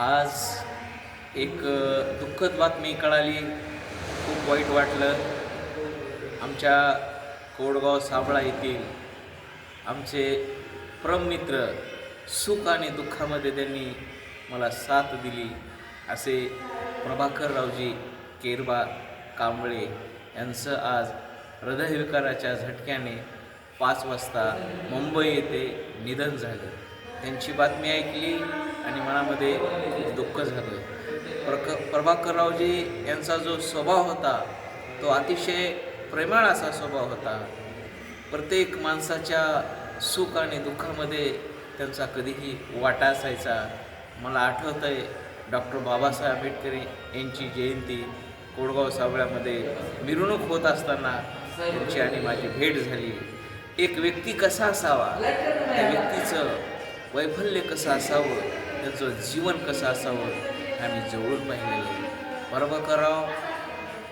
आज एक दुःखद बातमी कळाली. खूप वाईट वाटलं. आमच्या कोडगाव साबळा येथील आमचे प्रमित्र सुख आणि दुःखामध्ये त्यांनी मला साथ दिली असे प्रभाकररावजी केरबा कांबळे यांचं आज हृदयविकाराच्या झटक्याने पाच वाजता मुंबई येथे निधन झालं. त्यांची बातमी ऐकली आणि मनामध्ये खूप दुःख झालं. प्रक प्रभाकररावजी यांचा जो स्वभाव होता तो अतिशय प्रेमळ असा स्वभाव होता. प्रत्येक माणसाच्या सुख आणि दुःखामध्ये त्यांचा कधीही वाटा असायचा. मला आठवतं आहे डॉक्टर बाबासाहेब आंबेडकर यांची जयंती कोडगाव सावळ्यामध्ये मिरवणूक होत असताना त्यांची आणि माझी भेट झाली. एक व्यक्ती कसा असावा त्या व्यक्तीचं वैफल्य कसं असावं त्याचं जीवन कसं असावं आम्ही जवळून पाहिलेलं आहे. कराव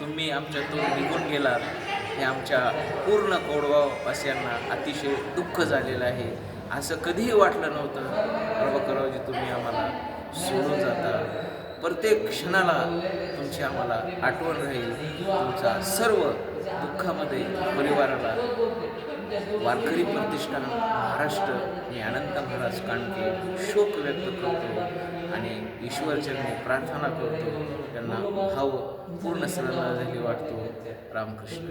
तुम्ही आमच्यातून निघून गेलात. हे आमच्या पूर्ण कोडगाववासियांना अतिशय दुःख झालेलं आहे. असं कधीही वाटलं नव्हतं. प्रभाकररावजी तुम्ही आम्हाला सोडून जाता. प्रत्येक क्षणाला तुमची आम्हाला आठवण राहील. तुमचा सर्व दुःखामध्ये परिवाराला वारकरी प्रतिष्ठान महाराष्ट्र मी अनंत महाराज कांडके शोक व्यक्त करतो आणि ईश्वरचरणी प्रार्थना करतो. त्यांना भाव पूर्ण श्रद्धांजली वाटतो. रामकृष्ण.